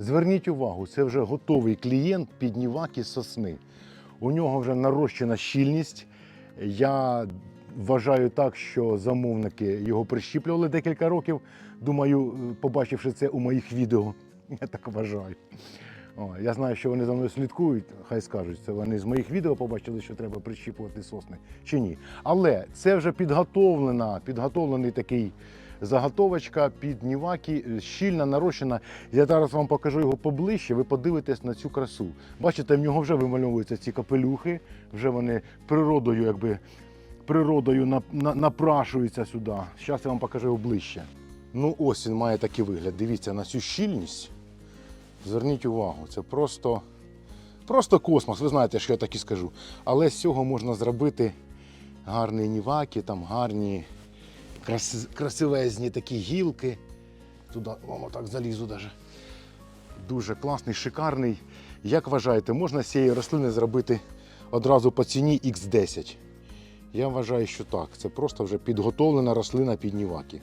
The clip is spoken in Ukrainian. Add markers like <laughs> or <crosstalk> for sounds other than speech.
Зверніть увагу, це вже готовий клієнт під Ніваки сосни. У нього вже нарощена щільність. Я вважаю так, що замовники його прищіплювали декілька років. Думаю, побачивши це у моїх відео, <laughs> я так вважаю. О, я знаю, що вони за мною слідкують, хай скажуть, це вони з моїх відео побачили, що треба прищіпувати сосни чи ні. Але це вже підготовлена, підготовлений такий заготовочка під ніваки, е, щільна, нарощена. Я зараз вам покажу його поближче, ви подивитесь на цю красу. Бачите, в нього вже вимальовуються ці капелюхи, вже вони природою, якби природою на- на- напрашуються сюди. Зараз я вам покажу його ближче. Ну, ось він має такий вигляд. Дивіться на цю щільність. Зверніть увагу, це просто, просто космос. Ви знаєте, що я так і скажу. Але з цього можна зробити гарні ніваки, там гарні, крас, красивезні такі гілки. Туди вам отак залізу даже. Дуже класний, шикарний. Як вважаєте, можна з цієї рослини зробити одразу по ціні X10? Я вважаю, що так. Це просто вже підготовлена рослина під ніваки.